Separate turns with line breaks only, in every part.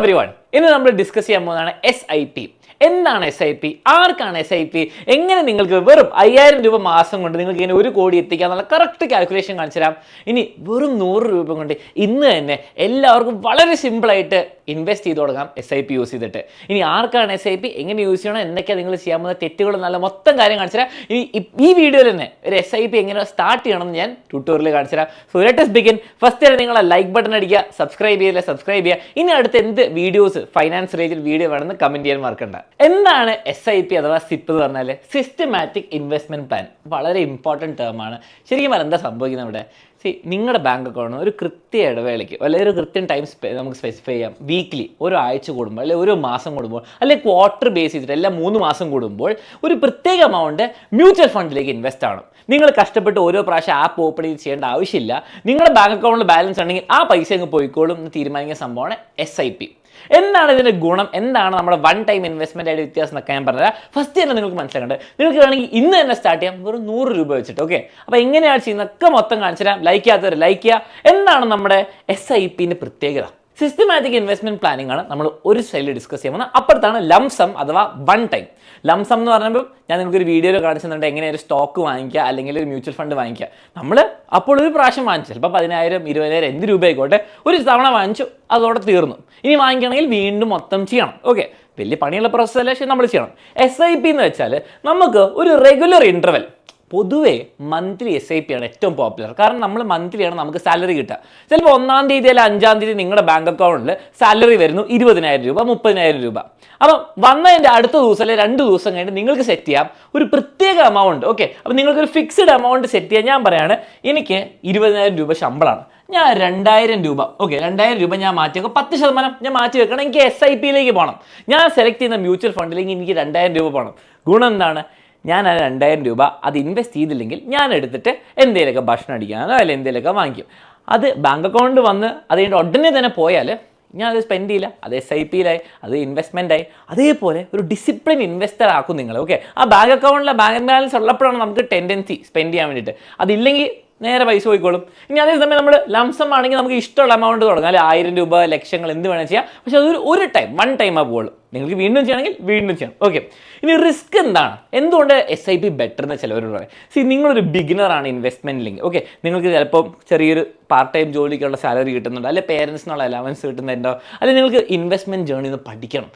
Every one ഇന്ന് നമ്മൾ discuss ചെയ്യാൻ പോകുന്നതാണ് എസ് ഐ പി എന്താണ് എസ് ഐ പി ആർക്കാണ് എസ് ഐ പി എങ്ങനെ നിങ്ങൾക്ക് വെറും അയ്യായിരം രൂപ മാസം കൊണ്ട് നിങ്ങൾക്ക് ഇങ്ങനെ ഒരു കോടി എത്തിക്കാന്നുള്ള കറക്റ്റ് കാൽക്കുലേഷൻ കാണിച്ചു തരാം. ഇനി വെറും നൂറ് രൂപ കൊണ്ട് ഇന്ന് തന്നെ എല്ലാവർക്കും വളരെ സിമ്പിളായിട്ട് ഇൻവെസ്റ്റ് ചെയ്ത് തുടങ്ങാം എസ് ഐ പി യൂസ് ചെയ്തിട്ട്. ഇനി ആർക്കാണ് എസ് ഐ പി എങ്ങനെ യൂസ് ചെയ്യണം? എന്തൊക്കെയാണ് നിങ്ങൾ ചെയ്യാൻ പോകുന്ന തെറ്റുകൾ നല്ല മൊത്തം കാര്യം കാണിച്ചു തരാം. ഇനി ഈ വീഡിയോയിൽ തന്നെ ഒരു എസ് ഐ പി എങ്ങനെ സ്റ്റാർട്ട് ചെയ്യണം എന്ന് ഞാൻ ട്യൂട്ടോറിയൽ കാണിച്ചു തരാം. സോ ലെറ്റസ് ബിഗിൻ ഫസ്റ്റ് തന്നെ നിങ്ങൾ ലൈക്ക് ബട്ടൺ അടിക്കുക സബ്സ്ക്രൈബ് ചെയ്യില്ല സബ്സ്ക്രൈബ് ചെയ്യുക. ഇനി അടുത്ത് എന്ത് വീഡിയോസ് ഫൈനാൻസ് റിലേറ്റഡ് വീഡിയോ വേണമെന്ന് കമന്റ് ചെയ്യാൻ മറക്കണ്ട. എന്താണ് എസ് ഐ പി അഥവാ സിപ്പ് എന്ന് പറഞ്ഞാൽ? സിസ്റ്റമാറ്റിക് ഇൻവെസ്റ്റ്മെന്റ് പ്ലാൻ വളരെ ഇമ്പോർട്ടന്റ് ടേം ആണ്. ശരിക്കും പറഞ്ഞാൽ എന്താ സംഭവിക്കുന്നത് ഇവിടെ? സി നിങ്ങളുടെ ബാങ്ക് അക്കൗണ്ട് ഒരു കൃത്യ ഇടവേളയ്ക്ക് അല്ലെങ്കിൽ ഒരു കൃത്യം ടൈം നമുക്ക് സ്പെസിഫൈ ചെയ്യാം. വീക്ക്ലി ഒരു ആഴ്ച കൂടുമ്പോൾ അല്ലെങ്കിൽ ഒരു മാസം കൂടുമ്പോൾ അല്ലെങ്കിൽ ക്വാർട്ടർ ബേസ് ചെയ്തിട്ട് എല്ലാ മൂന്ന് മാസം കൂടുമ്പോൾ ഒരു പ്രത്യേക എമൗണ്ട് മ്യൂച്വൽ ഫണ്ടിലേക്ക് ഇൻവെസ്റ്റ് ആണ് നിങ്ങൾ കഷ്ടപ്പെട്ട് ഓരോ പ്രാവശ്യം ആപ്പ് ഓപ്പൺ ചെയ്ത് ചെയ്യേണ്ട ആവശ്യമില്ല. നിങ്ങളുടെ ബാങ്ക് അക്കൗണ്ടിൽ ബാലൻസ് ഉണ്ടെങ്കിൽ ആ പൈസ അങ്ങ് പോയിക്കോളും എന്ന് തീരുമാനിക്കുന്ന സംഭവമാണ് എസ് ഐ പി എന്താണ് ഇതിന്റെ ഗുണം? എന്താണ് നമ്മുടെ വൺ ടൈം ഇൻവെസ്റ്റ്മെന്റ് ആയിട്ട് വ്യത്യാസം എന്നൊക്കെ ഞാൻ പറഞ്ഞത് ഫസ്റ്റ് തന്നെ നിങ്ങൾക്ക് മനസ്സിലാക്കേണ്ടത് നിങ്ങൾക്ക് വേണമെങ്കിൽ ഇന്ന് തന്നെ സ്റ്റാർട്ട് ചെയ്യാം വെറും നൂറ് രൂപ വെച്ചിട്ട് ഓക്കെ അപ്പോൾ എങ്ങനെയാണ് ചെയ്യുന്നതൊക്കെ മൊത്തം കാണിച്ചു തരാം ലൈക്ക് ചെയ്യാത്തവർ ലൈക്ക് ചെയ്യുക. എന്താണ് നമ്മുടെ എസ് ഐ പിന്റെ പ്രത്യേകത? സിസ്റ്റമാറ്റിക് ഇൻവെസ്റ്റ്മെന്റ് പ്ലാനിംഗ് ആണ് നമ്മൾ ഒരു സൈഡിൽ ഡിസ്കസ് ചെയ്യുന്നത് അപ്പുറത്താണ് ലംസം അഥവാ വൺ ടൈം ലംസം എന്ന് പറയുമ്പോൾ ഞാൻ നിങ്ങൾക്ക് ഒരു വീഡിയോയിൽ കാണിച്ചിട്ടുണ്ട് എങ്ങനെ ഒരു സ്റ്റോക്ക് വാങ്ങിക്കുക അല്ലെങ്കിൽ ഒരു മ്യൂച്വൽ ഫണ്ട് വാങ്ങിക്കുക. നമ്മൾ അപ്പോൾ ഒരു പ്രാവശ്യം വാങ്ങിച്ചു. ചിലപ്പോൾ പതിനായിരം ഇരുപതിനായിരം എന്ത് രൂപ ആയിക്കോട്ടെ ഒരു തവണ വാങ്ങിച്ചു അതോടെ തീർന്നു. ഇനി വാങ്ങിക്കണമെങ്കിൽ വീണ്ടും മൊത്തം ചെയ്യണം. ഓക്കെ വലിയ പണിയുള്ള പ്രോസസ്സ് അല്ലേ? പക്ഷേ നമ്മൾ ചെയ്യണം. എസ് ഐ പി എന്ന് വെച്ചാൽ നമുക്ക് ഒരു റെഗുലർ ഇന്റർവെൽ പൊതുവേ മന്ത്ലി എസ് ഐ പി ആണ് ഏറ്റവും പോപ്പുലർ കാരണം നമ്മൾ മന്ത്ലിയാണ് നമുക്ക് സാലറി കിട്ടുക. ചിലപ്പോൾ ഒന്നാം തീയതി അല്ലെങ്കിൽ അഞ്ചാം തീയതി നിങ്ങളുടെ ബാങ്ക് അക്കൗണ്ടിൽ സാലറി വരുന്നു ഇരുപതിനായിരം രൂപ മുപ്പതിനായിരം രൂപ. അപ്പം വന്നതിന്റെ അടുത്ത ദിവസം അല്ലെങ്കിൽ രണ്ട് ദിവസം കഴിഞ്ഞിട്ട് നിങ്ങൾക്ക് സെറ്റ് ചെയ്യാം. ഒരു പ്രത്യേക എമൗണ്ട് ഓക്കെ അപ്പം നിങ്ങൾക്കൊരു ഫിക്സ്ഡ് എമൗണ്ട് സെറ്റ് ചെയ്യാൻ ഞാൻ പറയാണ് എനിക്ക് ഇരുപതിനായിരം രൂപ ശമ്പളമാണ് ഞാൻ രണ്ടായിരം രൂപ ഓക്കെ രണ്ടായിരം രൂപ ഞാൻ മാറ്റി വെക്കും പത്ത് ശതമാനം ഞാൻ മാറ്റി വെക്കണം. എനിക്ക് എസ് ഐ പിയിലേക്ക് പോകണം ഞാൻ സെലക്ട് ചെയ്യുന്ന മ്യൂച്വൽ ഫണ്ടിലേക്ക് എനിക്ക് രണ്ടായിരം രൂപ പോകണം ഗുണം എന്താണ്? ഞാൻ ആ രണ്ടായിരം രൂപ അത് ഇൻവെസ്റ്റ് ചെയ്തില്ലെങ്കിൽ ഞാൻ എടുത്തിട്ട് എന്തെങ്കിലുമൊക്കെ ഭക്ഷണം അടിക്കാനോ അല്ലെങ്കിൽ എന്തെങ്കിലുമൊക്കെ വാങ്ങിക്കും. അത് ബാങ്ക് അക്കൗണ്ട് വന്ന് അത് ഉടനെ തന്നെ പോയാൽ ഞാൻ അത് സ്പെൻഡ് ചെയ്യില്ല. അത് എസ് ഐ പിയിലായി അത് ഇൻവെസ്റ്റ്മെന്റ് ആയി. അതേപോലെ ഒരു ഡിസിപ്ലിൻ ഇൻവെസ്റ്റർ ആക്കും നിങ്ങൾ ഓക്കെ ആ ബാങ്ക് അക്കൗണ്ടിലെ ബാങ്ക് ബാലൻസ് ഉള്ളപ്പോഴാണ് നമുക്ക് ടെൻഡൻസി സ്പെൻഡ് ചെയ്യാൻ വേണ്ടിയിട്ട്. അതില്ലെങ്കിൽ നേരെ പൈസ പോയിക്കോളും. ഇനി അതേസമയം നമ്മൾ ലംസം ആണെങ്കിൽ നമുക്ക് ഇഷ്ടമുള്ള എമൗണ്ട് തുടങ്ങാം. അല്ലെങ്കിൽ ആയിരം രൂപ ലക്ഷങ്ങൾ എന്ത് വേണമെങ്കിൽ ചെയ്യാം. പക്ഷേ അതൊരു ഒരു ടൈം വൺ ടൈമേ പോകുള്ളൂ നിങ്ങൾക്ക് വീണ്ടും ചെയ്യണമെങ്കിൽ വീണ്ടും ചെയ്യണം. ഓക്കെ ഇനി റിസ്ക് എന്താണ്? എന്തുകൊണ്ട് എസ് ഐ പി ബെറ്റർ എന്ന് ചിലവരോട് പറയാം? സി നിങ്ങളൊരു ബിഗിനറാണ് ആണ് ഇൻവെസ്റ്റ്മെന്റിലേക്ക് ഓക്കെ നിങ്ങൾക്ക് ചിലപ്പോൾ ചെറിയൊരു പാർട്ട് ടൈം ജോലിക്കുള്ള സാലറി കിട്ടുന്നുണ്ട്. അല്ലെങ്കിൽ പേരൻസിനുള്ള അലവൻസ് കിട്ടുന്നുണ്ടോ? അല്ലെങ്കിൽ നിങ്ങൾക്ക് ഇൻവെസ്റ്റ്മെന്റ് ജേണി ഒന്ന് പഠിക്കണം.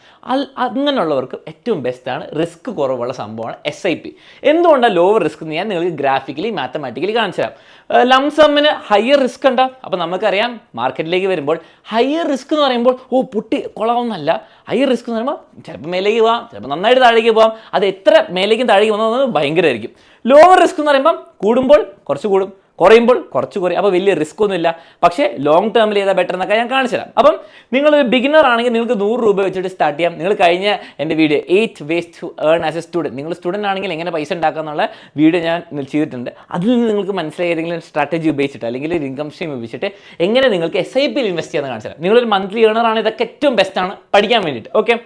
അങ്ങനെയുള്ളവർക്ക് ഏറ്റവും ബെസ്റ്റാണ് റിസ്ക് കുറവുള്ള സംഭവമാണ് എസ് ഐ പി എന്തുകൊണ്ടാണ് ലോവർ റിസ്ക് എന്ന് ഞാൻ നിങ്ങൾക്ക് ഗ്രാഫിക്കലി മാത്തമാറ്റിക്കലി കാണിച്ചു തരാം. ലംസമ്മിന് ഹയർ റിസ്ക് ഉണ്ടാവും അപ്പോൾ നമുക്കറിയാം മാർക്കറ്റിലേക്ക് വരുമ്പോൾ ഹയർ റിസ്ക് എന്ന് പറയുമ്പോൾ ഓ പൊട്ടി കൊള്ളാവുന്നല്ല ഹയർ റിസ്ക് എന്ന് പറയുമ്പോൾ ചിലപ്പോൾ മേലേക്ക് പോകാം ചിലപ്പോൾ നന്നായിട്ട് താഴേക്ക് പോകാം അത് എത്ര മേലേക്കും താഴേക്ക് പോകുന്നത് ഭയങ്കരമായിരിക്കും. ലോവർ റിസ്ക് എന്ന് പറയുമ്പം കൂടുമ്പോൾ കുറച്ച് കൂടും. കുറയുമ്പോൾ കുറച്ച് കുറയും. അപ്പോൾ വലിയ റിസ്ക് ഒന്നുമില്ല. പക്ഷേ ലോങ് ടേമിൽ ചെയ്താൽ ബെറ്റർ എന്നൊക്കെ ഞാൻ കാണിച്ചു തരാം. അപ്പം നിങ്ങൾ ഒരു ബിഗിനർ ആണെങ്കിൽ നിങ്ങൾക്ക് നൂറ് രൂപ വെച്ചിട്ട് സ്റ്റാർട്ട് ചെയ്യാം. നിങ്ങൾ കഴിഞ്ഞ എന്റെ video eight ways to earn as a student നിങ്ങൾ സ്റ്റുഡന്റ് ആണെങ്കിൽ എങ്ങനെ പൈസ ഉണ്ടാക്കുക എന്നുള്ള വീഡിയോ ഞാൻ ചെയ്തിട്ടുണ്ട്. അതിൽ നിന്ന് നിങ്ങൾക്ക് മനസ്സിലായ ഏതെങ്കിലും സ്ട്രാറ്റജി ഉപയോഗിച്ചിട്ട് അല്ലെങ്കിൽ ഒരു ഇൻകം സ്ട്രീം ഉപയോഗിച്ചിട്ട് എങ്ങനെ നിങ്ങൾക്ക് എസ് ഐ പിയിൽ ഇൻവെസ്റ്റ് ചെയ്യാമെന്ന് കാണിച്ചു തരാം. നിങ്ങളൊരു മന്ത്ലി ഏണർ ആണ്. ഇതൊക്കെ ഏറ്റവും ബെസ്റ്റാണ് പഠിക്കാൻ വേണ്ടിയിട്ട്. ഓക്കെ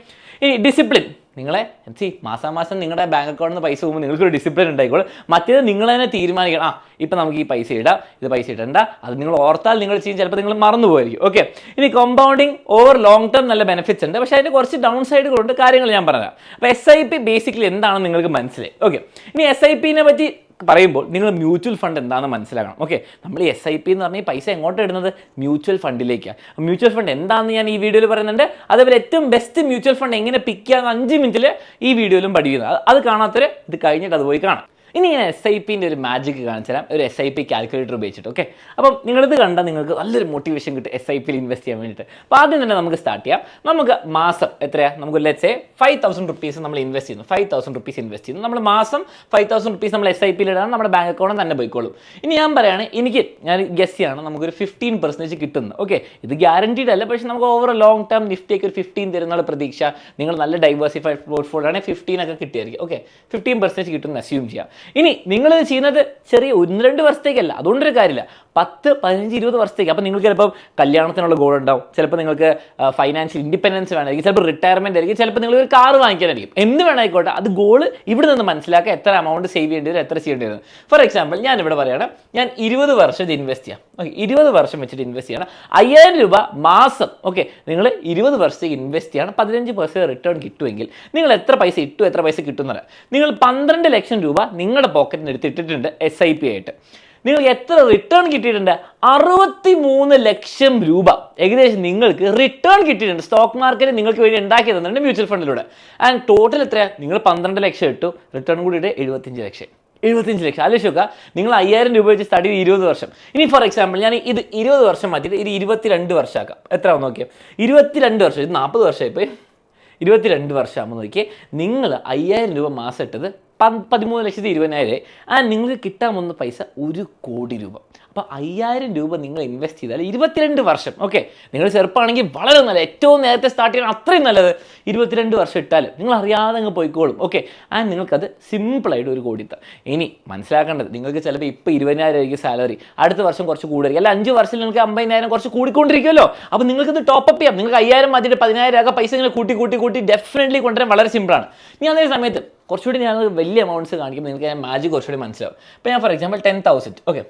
ഇനി ഡിസിപ്ലിൻ നിങ്ങളെ മാസാ മാസാമാസം നിങ്ങളുടെ ബാങ്ക് അക്കൗണ്ടിൽ നിന്ന് പൈസ പോകുമ്പോൾ നിങ്ങൾക്കൊരു ഡിസിപ്ലിൻ ഉണ്ടായിക്കോളും. മറ്റേത് നിങ്ങൾ തന്നെ തീരുമാനിക്കണം. ആ ഇപ്പം നമുക്ക് ഈ പൈസ ഇടാം ഇത് പൈസ ഇടണ്ട അത് നിങ്ങൾ ഓർത്താൽ നിങ്ങൾ ചെയ്യും ചിലപ്പോൾ നിങ്ങൾ മറന്നു പോയിരിക്കും ഓക്കെ ഇനി കോമ്പൗണ്ടിങ് ഓവർ ലോങ് ടേം നല്ല ബെനിഫിറ്റ്സ് ഉണ്ട്. പക്ഷേ അതിന് കുറച്ച് ഡൗൺ സൈഡുകളുണ്ട് കാര്യങ്ങൾ ഞാൻ പറഞ്ഞുതരാം. അപ്പോൾ എസ് ഐ പി ബേസിക്കലി എന്താണെന്ന് നിങ്ങൾക്ക് മനസ്സിലായി. ഓക്കെ ഇനി എസ് ഐ പിനെ പറ്റി പറയുമ്പോൾ നിങ്ങൾ മ്യൂച്വൽ ഫണ്ട് എന്താണെന്ന് മനസ്സിലാക്കണം. ഓക്കെ നമ്മൾ എസ് ഐ പി എന്ന് പറഞ്ഞാൽ പൈസ എങ്ങോട്ട് ഇടുന്നത്? മ്യൂച്വൽ ഫണ്ടിലേക്കാണ് മ്യൂച്വൽ ഫണ്ട് എന്താണെന്ന് ഞാൻ ഈ വീഡിയോയിൽ പറയുന്നുണ്ട്. അതേപോലെ ഏറ്റവും ബെസ്റ്റ് മ്യൂച്വൽ ഫണ്ട് എങ്ങനെ പിക്ക് ചെയ്യാമെന്ന് അഞ്ച് മിനിറ്റിൽ ഈ വീഡിയോയിലും പഠിക്കുന്നത് അത് കാണാത്തവർ ഇത് കഴിഞ്ഞിട്ട് അത് പോയി കാണാം. ഇനി ഞാൻ എസ് ഐ പിന്റെ ഒരു മാജിക് കാണിച്ചു തരാം ഒരു എസ് ഐ പി കാൽക്കുലേറ്റർ ഉപയോഗിച്ചിട്ട് ഓക്കെ അപ്പം നിങ്ങളിത് കണ്ടാൽ നിങ്ങൾക്ക് നല്ലൊരു മോട്ടിവേഷൻ കിട്ടും എസ് ഐ പിയിൽ ഇൻവെസ്റ്റ് ചെയ്യാൻ വേണ്ടിയിട്ട്. അപ്പോൾ ആദ്യം തന്നെ നമുക്ക് സ്റ്റാർട്ട് ചെയ്യാം. നമുക്ക് മാസം എത്രയാണ് നമുക്ക് ലെറ്റ്സ് ഫൈവ് തൗസൻഡ് റുപ്പീസ് നമ്മൾ ഇൻവെസ്റ്റ് ചെയ്യുന്നു. ഫൈവ് തൗസൻഡ് റുപ്പീസ് ഇൻവെസ്റ്റ് ചെയ്യുന്നു. നമ്മൾ മാസം ഫൈവ് തൗസൻഡ് റുപ്പീസ് നമ്മൾ എസ് ഐ പിയിൽ ഇടാൻ നമ്മുടെ ബാങ്ക് അക്കൗണ്ട് തന്നെ പോയിക്കോളും. ഇനി ഞാൻ പറയുകയാണ് എനിക്ക് ഞാൻ ഗസ് ചെയ്യാണ് നമുക്കൊരു ഫിഫ്റ്റീൻ പെർസെന്റേജ് കിട്ടുന്നു ഓക്കെ ഇത് ഗ്യാരണ്ടീഡ് അല്ല പക്ഷേ നമുക്ക് ഓവർ ലോങ് ടേം നിഫ്റ്റിയൊക്കെ ഒരു ഫിഫ്റ്റീൻ തരുന്നുള്ള പ്രതീക്ഷ. നിങ്ങൾ നല്ല ഡൈവേഴ്സിഫൈഡ് പോർട്ട്ഫോളിയോ ആണെങ്കിൽ ഫിഫ്റ്റീൻ ഒക്കെ കിട്ടിയായിരിക്കും ഓക്കെ ഫിഫ്റ്റീൻ പെർസെന്റേജ് കിട്ടുമെന്ന് അസ്യൂം ചെയ്യാം. ഇനി നിങ്ങൾ ചെയ്യുന്നത് ചെറിയ ഒന്ന് രണ്ട് വർഷത്തേക്കല്ല അതുകൊണ്ടൊരു കാര്യമില്ല. പത്ത് പതിനഞ്ച് ഇരുപത് വർഷത്തേക്ക്. അപ്പോൾ നിങ്ങൾക്ക് ചിലപ്പോൾ കല്യാണത്തിനുള്ള ഗോൾ ഉണ്ടാവും. ചിലപ്പോൾ നിങ്ങൾക്ക് ഫൈനാൻഷ്യൽ ഇൻഡിപെൻഡൻസ് വേണമായിരിക്കും. ചിലപ്പോൾ റിട്ടയർമെന്റ് ആയിരിക്കും. ചിലപ്പോൾ നിങ്ങൾ ഒരു കാർ വാങ്ങിക്കാനായിരിക്കും. എന്ത് വേണമായിക്കോട്ടെ അത് ഗോൾ ഇവിടെ നിന്ന് മനസ്സിലാക്കുക എത്ര എമൗണ്ട് സേവ് ചെയ്യേണ്ടി വരും എത്ര ചെയ്യേണ്ടി വരും. ഫോർ എക്സാമ്പിൾ ഞാൻ ഇവിടെ പറയുകയാണ് ഞാൻ ഇരുപത് വർഷം ഇത് ഇൻവെസ്റ്റ് ചെയ്യാം. ഓക്കെ ഇരുപത് വർഷം വെച്ചിട്ട് ഇൻവെസ്റ്റ് ചെയ്യണം. അയ്യായിരം രൂപ മാസം. ഓക്കെ നിങ്ങൾ ഇരുപത് വർഷത്തേക്ക് ഇൻവെസ്റ്റ് ചെയ്യണം. പതിനഞ്ച് പെർസെന്റ് റിട്ടേൺ കിട്ടുമെങ്കിൽ നിങ്ങൾ എത്ര പൈസ ഇട്ടു എത്ര പൈസ കിട്ടുന്നത് നിങ്ങൾ പന്ത്രണ്ട് ലക്ഷം രൂപ നിങ്ങളുടെ പോക്കറ്റിന് എടുത്തിട്ടിട്ടുണ്ട് എസ് ഐ പി ആയിട്ട്. നിങ്ങൾക്ക് എത്ര റിട്ടേൺ കിട്ടിയിട്ടുണ്ട്? അറുപത്തി മൂന്ന് ലക്ഷം രൂപ. ഏകദേശം നിങ്ങൾക്ക് റിട്ടേൺ കിട്ടിയിട്ടുണ്ട്. സ്റ്റോക്ക് മാർക്കറ്റ് നിങ്ങൾക്ക് വേണ്ടി ഉണ്ടാക്കി തന്നിട്ടുണ്ട് മ്യൂച്വൽ ഫണ്ടിലൂടെ ആൻഡ് ടോട്ടൽ എത്രയാണ് നിങ്ങൾ പന്ത്രണ്ട് ലക്ഷം ഇട്ടു. റിട്ടേൺ കൂടി കൂടിയിട്ട് എഴുപത്തിയഞ്ച് ലക്ഷം. എഴുപത്തിയഞ്ച് ലക്ഷം. ആലോചിക്കുക നിങ്ങൾ അയ്യായിരം രൂപ വെച്ച് സ്റ്റഡി ഇരുപത് വർഷം. ഇനി ഫോർ എക്സാമ്പിൾ ഞാൻ ഇത് ഇരുപത് വർഷം മാറ്റിയിട്ട് ഇത് ഇരുപത്തിരണ്ട് വർഷമാക്കാം എത്ര നോക്കിയാൽ ഇരുപത്തിരണ്ട് വർഷം. ഇത് നാൽപ്പത് വർഷമായി പോയി. ഇരുപത്തിരണ്ട് വർഷമാകുമ്പോൾ നോക്കിയേ. നിങ്ങൾ അയ്യായിരം രൂപ മാസം ഇട്ടത് പതിമൂന്ന് ലക്ഷത്തി ഇരുപതിനായിരം ആ നിങ്ങൾക്ക് കിട്ടാൻ വന്ന പൈസ ഒരു കോടി രൂപ. അപ്പോൾ അയ്യായിരം രൂപ നിങ്ങൾ ഇൻവെസ്റ്റ് ചെയ്താൽ ഇരുപത്തിരണ്ട് വർഷം. ഓക്കെ? നിങ്ങൾ ചെറുപ്പമാണെങ്കിൽ വളരെ നല്ല ഏറ്റവും നേരത്തെ സ്റ്റാർട്ട് ചെയ്യണം അത്രയും നല്ലത്. ഇരുപത്തിരണ്ട് വർഷം ഇട്ടാൽ നിങ്ങൾ അറിയാതെ അങ്ങ് പോയിക്കോളും. ഓക്കെ? ആ നിങ്ങൾക്കത് സിമ്പിളായിട്ട് ഒരു കോടി ഇത്താം ഇനി മനസ്സിലാക്കേണ്ടത് നിങ്ങൾക്ക് ചിലപ്പോൾ ഇപ്പോൾ ഇരുപതിനായിരം ആയിരിക്കും സാലറി. അടുത്ത വർഷം കുറച്ച് കൂടുതലായിരിക്കും അല്ല അഞ്ച് വർഷം നിങ്ങൾക്ക് അമ്പതിനായിരം കുറച്ച് കൂടിക്കൊണ്ടിരിക്കുമല്ലോ അപ്പോൾ നിങ്ങൾക്കത് ടോപ്പപ്പ് ചെയ്യാം. നിങ്ങൾക്ക് അയ്യായിരം മതിയുടെ പതിനായിരം ആകെ പൈസ ഇങ്ങനെ കൂട്ടി കൂട്ടി കൂട്ടി ഡെഫിനറ്റ്ലി കൊണ്ടുവരാൻ വളരെ സിമ്പിളാണ് ഇനി അതേ സമയത്ത് കുറച്ചുകൂടി ഞാൻ വലിയ എമൗണ്ട്സ് കാണിക്കുമ്പോൾ നിങ്ങൾക്ക് ഞാൻ മാജിക് കുറച്ചുകൂടി മനസ്സിലാവും. ഇപ്പോൾ ഞാൻ for example ten thousand okay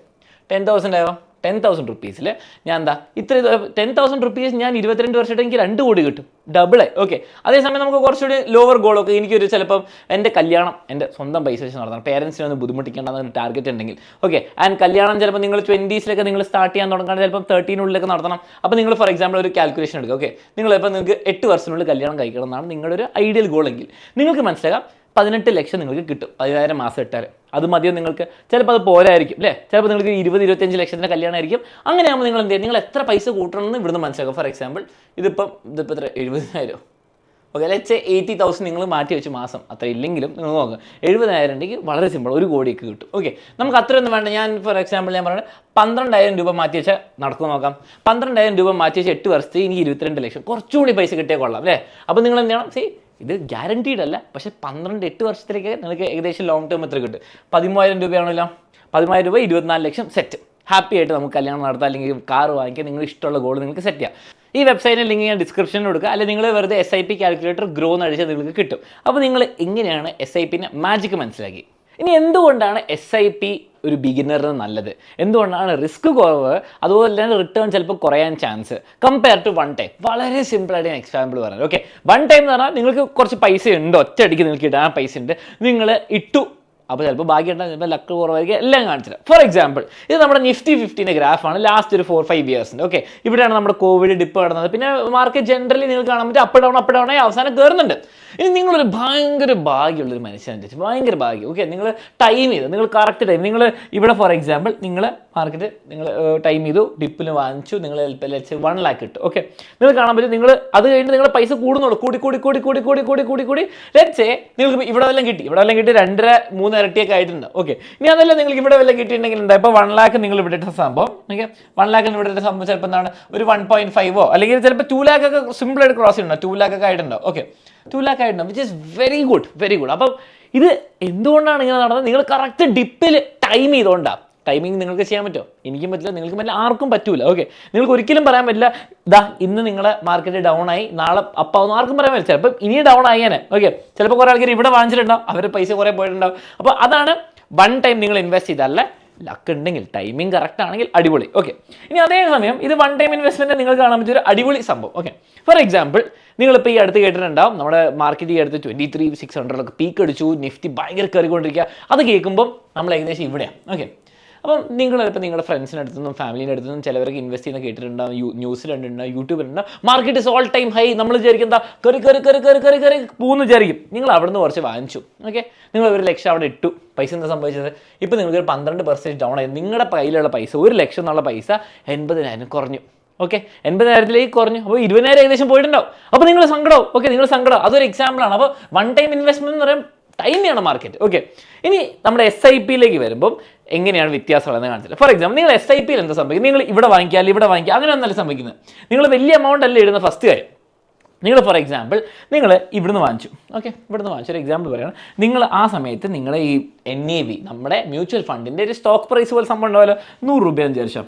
ten thousand ആയോ? ടെൻ തൗസൻഡ് റുപ്പീസിൽ ഞാൻ എന്താ ഇത്ര ടെൻ തൗസൻഡ് റുപ്പീസ് ഞാൻ ഇരുപത്തിരണ്ട് വർഷമായിട്ട് എനിക്ക് രണ്ട് കോടി കിട്ടും. ഡബിളായി ഓക്കെ അതേസമയം നമുക്ക് കുറച്ചുകൂടി ലോവർ ഗോളൊക്കെ എനിക്കൊരു ചിലപ്പം എന്റെ കല്യാണം എന്റെ സ്വന്തം പൈസ വെച്ച് നടത്തണം. പേരൻസിനെ ഒന്ന് ബുദ്ധിമുട്ടിക്കേണ്ടെന്ന് ടാർഗറ്റ് ഉണ്ടെങ്കിൽ ഓക്കെ ആൻഡ് കല്യാണം ചിലപ്പോൾ നിങ്ങൾ ട്വന്റീസിലൊക്കെ നിങ്ങൾ സ്റ്റാർട്ട് ചെയ്യാൻ തുടങ്ങുകയാണ് ചിലപ്പം തേർട്ടീനുള്ളിലൊക്കെ നടത്തണം. അപ്പോൾ നിങ്ങൾ ഫോർ എക്സാമ്പിൾ ഒരു കാൽക്കുലേഷൻ എടുക്കുക ഓക്കെ നിങ്ങൾ ഇപ്പോൾ നിങ്ങൾക്ക് എട്ട് വർഷത്തിനുള്ളിൽ കല്യാണം കഴിക്കണം എന്നാണ് നിങ്ങളുടെ ഒരു ഐഡിയൽ ഗോളെങ്കിൽ നിങ്ങൾക്ക് മനസ്സിലാക്കാം പതിനെട്ട് ലക്ഷം നിങ്ങൾക്ക് കിട്ടും. പതിനായിരം മാസം ഇട്ടാൽ. അത് മതിയോ നിങ്ങൾക്ക്? ചിലപ്പോൾ അത് പോരായിരിക്കും അല്ലേ? ചിലപ്പോൾ നിങ്ങൾക്ക് ഇരുപത് ഇരുപത്തഞ്ച് ലക്ഷത്തിന്റെ കല്യാണമായിരിക്കും. അങ്ങനെയാകുമ്പോൾ നിങ്ങൾ എന്ത് ചെയ്യും? നിങ്ങൾ എത്ര പൈസ കൂട്ടണമെന്ന് ഇവിടുന്ന് മനസ്സിലാക്കും. ഫോർ എക്സാമ്പിൾ ഇതിപ്പം ഇതിപ്പോൾ എത്ര? എഴുപതിനായിരം. ഓക്കെ ലെറ്റ്സ് എയ്റ്റി തൗസൻഡ് നിങ്ങൾ മാറ്റി വെച്ച് മാസം. അത്ര ഇല്ലെങ്കിലും നിങ്ങൾ നോക്കുക എഴുപതിനായിരം ഉണ്ടെങ്കിൽ വളരെ സിമ്പിൾ ഒരു കോടിയൊക്കെ കിട്ടും. ഓക്കെ നമുക്ക് അത്രയൊന്നും വേണ്ട. ഞാൻ ഫോർ എക്സാമ്പിൾ ഞാൻ പറയുന്നത് പന്ത്രണ്ടായിരം രൂപ മാറ്റി വെച്ചാൽ നടക്കും നോക്കാം. പന്ത്രണ്ടായിരം രൂപ മാറ്റി വെച്ച് എട്ട് വർഷത്തെ എനിക്ക് ഇരുപത്തിരണ്ട് ലക്ഷം. കുറച്ചുകൂടി പൈസ കിട്ടിയാൽ കൊള്ളാം അല്ലേ? അപ്പോൾ നിങ്ങൾ എന്ത് ചെയ്യണം? സി ഇത് ഗ്യാരണ്ടീഡ് അല്ല പക്ഷേ പന്ത്രണ്ട് എട്ട് വർഷത്തിലേക്ക് നിങ്ങൾക്ക് ഏകദേശം ലോങ് ടേം എത്ര കിട്ടും. പതിമൂവായിരം രൂപയാണല്ലോ? പതിമൂവായിരം രൂപ ഇരുപത്തിനാല് ലക്ഷം സെറ്റ് ഹാപ്പി ആയിട്ട് നമുക്ക് കല്യാണം നടത്താം അല്ലെങ്കിൽ കാർ വാങ്ങിക്കാൻ നിങ്ങൾ ഇഷ്ടമുള്ള ഗോൾ നിങ്ങൾക്ക് സെറ്റ് ചെയ്യാം. ഈ വെബ്സൈറ്റിന്റെ ലിങ്ക് ഞാൻ ഡിസ്ക്രിപ്ഷനിൽ കൊടുക്കുക അല്ലെങ്കിൽ നിങ്ങൾ വെറുതെ S I P calculator Groww എന്ന് അടിച്ചാൽ നിങ്ങൾക്ക് കിട്ടും. അപ്പോൾ നിങ്ങൾ എങ്ങനെയാണ് എസ് ഐ പിന്നെ മാജിക് മനസ്സിലാക്കി? ഇനി എന്തുകൊണ്ടാണ് എസ് ഐ പി ഒരു ബിഗിനറിന് നല്ലത്. എന്തുകൊണ്ടാണ് റിസ്ക് കുറവ്? അതുപോലെ തന്നെ റിട്ടേൺ ചിലപ്പോൾ കുറയാൻ chance compare to one time വളരെ സിമ്പിളായിട്ട് ഞാൻ എക്സാമ്പിൾ പറയാം ഓക്കെ വൺ ടൈം എന്ന് പറഞ്ഞാൽ നിങ്ങൾക്ക് കുറച്ച് പൈസ ഉണ്ട് ഒറ്റയടിക്ക് നിങ്ങൾക്ക് ഇടാൻ പൈസ ഉണ്ട് നിങ്ങൾ ഇട്ടു അപ്പോൾ ചിലപ്പോൾ ഭാഗ്യം ഉണ്ടാകും ചിലപ്പോൾ ലക്ക് കുറവായിരിക്കും. എല്ലാം കാണിച്ചില്ല ഫോർ എക്സാമ്പിൾ ഇത് നമ്മുടെ നിഫ്റ്റി ഫിഫ്റ്റീന്റെ ഗ്രാഫാണ് ലാസ്റ്റ് ഒരു ഫോർ ഫൈവ് ഇയേഴ്സിന്റെ ഓക്കെ ഇവിടെയാണ് നമ്മുടെ കോവിഡ് ഡിപ്പ് നടന്നത്. പിന്നെ മാർക്കറ്റ് ജനറലി നിങ്ങൾ കാണാൻ പറ്റും അപ്പ് ഡൗൺ അപ്പ് ഡൗൺ ആയി അവസാനം കയറുന്നുണ്ട്. ഇനി നിങ്ങളൊരു ഭയങ്കര ഭാഗ്യമുള്ളൊരു മനുഷ്യനുസരിച്ച് ഭയങ്കര ഭാഗ്യം. ഓക്കെ നിങ്ങൾ ടൈം ചെയ്തു. നിങ്ങൾ കറക്റ്റ് ടൈം നിങ്ങൾ ഇവിടെ ഫോർ എക്സാമ്പിൾ നിങ്ങൾ മാർക്കറ്റ് നിങ്ങൾ ടൈം ചെയ്തു. ഡിപ്പിന് വാങ്ങിച്ചു. നിങ്ങൾ വൺ ലാക്ക് ഇട്ടു. ഓക്കെ നിങ്ങൾ കാണാൻ പറ്റും നിങ്ങൾ അത് കഴിഞ്ഞ് നിങ്ങളുടെ പൈസ കൂടുന്നുള്ളൂ. കൂടി കൂടി കൂടി കൂടി കൂടി കൂടി കൂടി കൂടി. ലെറ്റ്സേ നിങ്ങൾക്ക് ഇവിടെ വല്ലതും കിട്ടി. ഇവിടെ വല്ലതും കിട്ടി രണ്ടര മൂന്ന് ഇരട്ടിയൊക്കെ ആയിട്ടുണ്ട്. ഓക്കെ ഇനി അതല്ല നിങ്ങൾക്ക് ഇവിടെ വല്ല കിട്ടിയിട്ടുണ്ടെങ്കിൽ എന്താ ഇപ്പോൾ വൺ ലാക്ക് നിങ്ങൾ ഇവിടെ ഇട്ട സംഭവം. ഓക്കെ വൺ ലാക്കിന് ഇവിടെ ഇട്ട സംഭവം ചിലപ്പോൾ എന്താണ്? ഒരു വൺ പോയിന്റ് ഫൈവോ അല്ലെങ്കിൽ ചിലപ്പോൾ ടു ലാക്ക് ഒക്കെ സിമ്പിൾ ആയിട്ട് ക്രോസ് ചെയ്യണോ ടു ലാക്ക് ഒക്കെ ആയിട്ടുണ്ടോ? ഓക്കെ ടു ലാക്ക് ആയിട്ടുണ്ടോ? Which is very good very good അപ്പം ഇത് എന്തുകൊണ്ടാണ് ഇങ്ങനെ നടന്നത്? നിങ്ങൾ കറക്റ്റ് ഡിപ്പിൽ ടൈം ചെയ്തുകൊണ്ടാണ് ടൈമിംഗ് നിങ്ങൾക്ക് ചെയ്യാൻ പറ്റുമോ? എനിക്കും പറ്റില്ല നിങ്ങൾക്ക് പറ്റില്ല ആർക്കും പറ്റൂല. ഓക്കെ നിങ്ങൾക്ക് ഒരിക്കലും പറയാൻ പറ്റില്ല ഇതാ ഇന്ന് നിങ്ങളെ മാർക്കറ്റ് ഡൗൺ ആയി നാളെ അപ്പാവുന്ന ആർക്കും പറയാൻ പറ്റില്ല. ചിലപ്പോൾ ഇനി ഡൗൺ ആയേനെ ഓക്കെ ചിലപ്പോൾ കുറേ ആൾക്കാർ ഇവിടെ വാങ്ങിച്ചിട്ടുണ്ടാവും അവരുടെ പൈസ കുറേ പോയിട്ടുണ്ടാവും. അപ്പോൾ അതാണ് വൺ ടൈം നിങ്ങൾ ഇൻവെസ്റ്റ് ചെയ്താലേ ലക്ക് ഉണ്ടെങ്കിൽ ടൈമിംഗ് കറക്റ്റ് ആണെങ്കിൽ അടിപൊളി. ഓക്കെ ഇനി അതേ സമയം ഇത് വൺ ടൈം ഇൻവെസ്റ്റ്മെന്റ് നിങ്ങൾ കാണാൻ പറ്റിയ ഒരു അടിപൊളി സംഭവം. ഓക്കെ ഫോർ എക്സാമ്പിൾ നിങ്ങളിപ്പോൾ ഈ അടുത്ത് കേട്ടിട്ടുണ്ടാവും നമ്മുടെ മാർക്കറ്റ് ഈ അടുത്ത് ട്വന്റി ത്രീ സിക്സ് ഹൺഡ്രഡൊക്കെ പീക്ക് അടിച്ചു നിഫ്റ്റി ഭയങ്കര കയറിക്കൊണ്ടിരിക്കുക. അത് കേൾക്കുമ്പോൾ നമ്മൾ ഏകദേശം ഇവിടെയാണ് ഓക്കെ അപ്പം നിങ്ങൾ ഇപ്പോൾ നിങ്ങളുടെ ഫ്രണ്ട്സിന്റെ അടുത്തുനിന്നും ഫാമിലിന്റെ അടുത്തുനിന്നും ചിലവർക്ക് ഇൻവെസ്റ്റ് ചെയ്യുന്ന കേട്ടിട്ടുണ്ടാവും യൂ യൂട്യൂബിൽ ഉണ്ടാവും market is all time high നമ്മൾ വിചാരിക്കും എന്താ? കറി കറി കറി കറി കറി പൂന്ന് വിചാരിക്കും. നിങ്ങൾ അവിടെ നിന്ന് കുറച്ച് വാങ്ങിച്ചു. ഓക്കെ നിങ്ങൾ ഒരു ലക്ഷം അവിടെ ഇട്ടു. പൈസ എന്താ സംഭവിച്ചത്? ഇപ്പോൾ നിങ്ങൾക്ക് ഒരു പന്ത്രണ്ട് പെർസെന്റ് ഡൗൺ ആയി. നിങ്ങളുടെ കയ്യിലുള്ള പൈസ ഒരു ലക്ഷം എന്നുള്ള പൈസ എൺപതിനായിരം കുറഞ്ഞു. ഓക്കെ എൺപതിനായിരത്തിലേക്ക് കുറഞ്ഞു. അപ്പോൾ ഇരുപതിനായിരം ഏകദേശം പോയിട്ടുണ്ടാവും. അപ്പോൾ നിങ്ങൾ സങ്കടവും ഓക്കെ നിങ്ങൾ സങ്കടം അതൊരു എക്സാമ്പിളാണ് അപ്പോൾ വൺ ടൈം ഇൻവെസ്റ്റ്മെന്റ് എന്ന് പറയുമ്പോൾ ടൈമാണ് മാർക്കറ്റ് ഓക്കെ ഇനി നമ്മുടെ എസ് ഐ പിയിലേക്ക് വരുമ്പം എങ്ങനെയാണ് വ്യത്യാസമുള്ളതെന്ന് കാണിച്ചത് ഫോർ എക്സാമ്പിൾ നിങ്ങൾ എസ് ഐ പിയിൽ എന്താ സംഭവിക്കുന്നത്? നിങ്ങൾ ഇവിടെ വാങ്ങിക്കുക അല്ലെങ്കിൽ ഇവിടെ വാങ്ങിക്കുക അങ്ങനെ ഒന്നല്ല സംഭവിക്കുന്നത്. നിങ്ങൾ വലിയ എമൗണ്ട് അല്ല ഇടുന്ന ഫസ്റ്റ് കാര്യം. നിങ്ങൾ ഫോർ എക്സാമ്പിൾ നിങ്ങൾ ഇവിടുന്ന് വാങ്ങിച്ചു. ഓക്കെ ഇവിടുന്ന് വാങ്ങിച്ചു. ഒരു എക്സാമ്പിൾ പറയണം. നിങ്ങൾ ആ സമയത്ത് നിങ്ങളെ ഈ എൻ എ വി നമ്മുടെ മ്യൂച്വൽ ഫണ്ടിന്റെ ഒരു സ്റ്റോക്ക് പ്രൈസ് പോലെ സംഭവം ഉണ്ടാവുമല്ലോ. നൂറ് രൂപയെന്ന് വിചാരിച്ചോ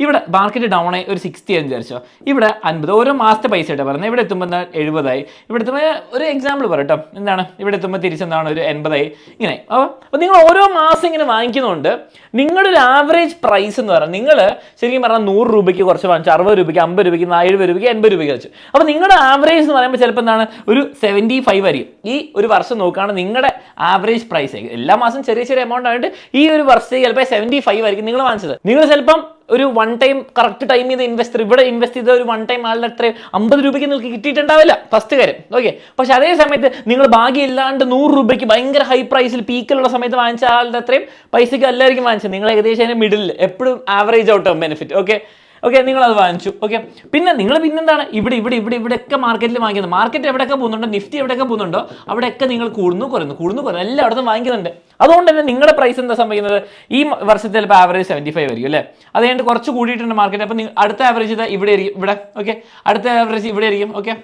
ഇവിടെ മാർക്കറ്റ് ഡൗൺ ആയി ഒരു സിക്സ്റ്റി എന്ന് വിചാരിച്ചോ. ഇവിടെ അൻപത് ഓരോ മാസത്തെ പൈസ ആയിട്ട് പറയുന്നത് ഇവിടെ എത്തുമ്പോൾ എന്താ എഴുപതായി. ഇവിടെ എത്തുമ്പോൾ ഒരു എക്സാമ്പിൾ പറയട്ടോ എന്താണ്? ഇവിടെ എത്തുമ്പോൾ തിരിച്ചെന്താണ് ഒരു എൺപതായി. ഇങ്ങനെ. അപ്പോൾ നിങ്ങൾ ഓരോ മാസം ഇങ്ങനെ വാങ്ങിക്കുന്നതുകൊണ്ട് നിങ്ങളുടെ ഒരു ആവറേജ് പ്രൈസ് എന്ന് പറഞ്ഞാൽ നിങ്ങൾ ശരിക്കും പറഞ്ഞാൽ നൂറ് രൂപയ്ക്ക് കുറച്ച് വാങ്ങിച്ചു അറുപത് രൂപയ്ക്ക് അമ്പത് രൂപയ്ക്ക് എഴുപത് രൂപയ്ക്ക് എൺപത് രൂപയ്ക്ക് വെച്ചു. അപ്പോൾ നിങ്ങളുടെ ആവറേജ് എന്ന് പറയുമ്പോൾ ചിലപ്പോൾ എന്താണ്? ഒരു സെവന്റി ഫൈവ് ആയിരിക്കും. ഈ ഒരു വർഷം നോക്കുകയാണെങ്കിൽ നിങ്ങളുടെ ആവറേജ് പ്രൈസ് എല്ലാ മാസം ചെറിയ ചെറിയ എമൗണ്ട് ആയിട്ട് ഈ ഒരു വർഷത്തേക്ക് ചിലപ്പോൾ സെവന്റി ഫൈവ് ആയിരിക്കും. നിങ്ങൾ വാങ്ങിച്ചത് നിങ്ങൾ ചിലപ്പം ഒരു വൺ ടൈം കറക്റ്റ് ടൈം ചെയ്ത് ഇൻവെസ്റ്റർ ഇവിടെ ഇൻവെസ്റ്റ് ചെയ്ത ഒരു വൺ ടൈം ആളുടെ അത്രയും അമ്പത് രൂപയ്ക്ക് നിങ്ങൾക്ക് കിട്ടിയിട്ടുണ്ടാവില്ല. ഫസ്റ്റ് കാര്യം. ഓക്കെ പക്ഷെ അതേ സമയത്ത് നിങ്ങൾ ഭാഗ്യമില്ലാണ്ട് നൂറ് രൂപയ്ക്ക് ഭയങ്കര ഹൈ പ്രൈസിൽ പീക്കിലുള്ള സമയത്ത് വാങ്ങിച്ച ആളുടെ അത്രയും പൈസയ്ക്ക് എല്ലാവർക്കും വാങ്ങിച്ചത്. നിങ്ങൾ ഏകദേശം അതിന് മിഡിൽ എപ്പോഴും average out benefit okay okay നിങ്ങൾ അത് വാങ്ങിച്ചു. ഓക്കെ പിന്നെ നിങ്ങൾ പിന്നെന്താണ്? ഇവിടെ ഇവിടെ ഇവിടെ ഇവിടെയൊക്കെ മാർക്കറ്റിൽ വാങ്ങിക്കുന്നത് മാർക്കറ്റ് എവിടെയൊക്കെ പോകുന്നുണ്ടോ? നിഫ്റ്റി എവിടെയൊക്കെ പോകുന്നുണ്ടോ? അവിടെയൊക്കെ നിങ്ങൾ കൂടുന്നു കുറയുന്നു. കൂടുന്നു കുറയുന്നു. എല്ലായിടത്തും വാങ്ങിക്കുന്നുണ്ട്. അതുകൊണ്ട് തന്നെ നിങ്ങളുടെ പ്രൈസ് എന്താ സംഭവിക്കുന്നത്? ഈ വർഷത്തിൽ ചിലപ്പോൾ ആവറേജ് സെവന്റി ഫൈവ് ആയിരിക്കും അല്ലേ? അത് കഴിഞ്ഞിട്ട് കുറച്ച് കൂടിയിട്ടുണ്ട് മാർക്കറ്റ് അപ്പോൾ അടുത്ത ആവറേജ് ഇവിടെ ആയിരിക്കും. ഇവിടെ ഓക്കെ അടുത്ത ആവറേജ് ഇവിടെ ആയിരിക്കും ഓക്കെ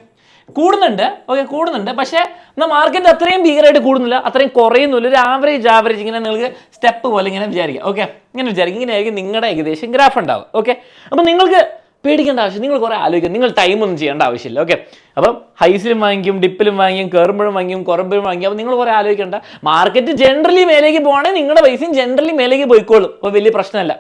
കൂടുന്നുണ്ട്. ഓക്കെ കൂടുന്നുണ്ട്. പക്ഷേ എന്നാൽ മാർക്കറ്റ് അത്രയും ഭീകരമായിട്ട് കൂടുന്നില്ല അത്രയും കുറയുന്നില്ല. ഒരു ആവറേജ് ആവറേജ് ഇങ്ങനെ നിങ്ങൾക്ക് സ്റ്റെപ്പ് പോലെ ഇങ്ങനെ വിചാരിക്കുക ഓക്കെ ഇങ്ങനെ വിചാരിക്കും. ഇങ്ങനെയായിരിക്കും നിങ്ങളുടെ ഏകദേശം ഗ്രാഫ് ഉണ്ടാവും ഓക്കെ അപ്പോൾ നിങ്ങൾക്ക് പേടിക്കേണ്ട ആവശ്യം നിങ്ങൾ കുറേ ആലോചിക്കുക നിങ്ങൾ ടൈമൊന്നും ചെയ്യേണ്ട ആവശ്യമില്ല. ഓക്കെ അപ്പം ഹൈസിലും വാങ്ങിക്കും ഡിപ്പിലും വാങ്ങിക്കും കയറുമ്പോഴും വാങ്ങിക്കും കുറയുമ്പോഴും വാങ്ങിക്കും. അപ്പോൾ നിങ്ങൾ കുറേ ആലോചിക്കേണ്ട. മാർക്കറ്റ് ജനറലി മേലേക്ക് പോകണമെങ്കിൽ നിങ്ങളുടെ പൈസയും ജനറലി മേലേക്ക് പോയിക്കോളും. അപ്പോൾ വലിയ പ്രശ്നമല്ല.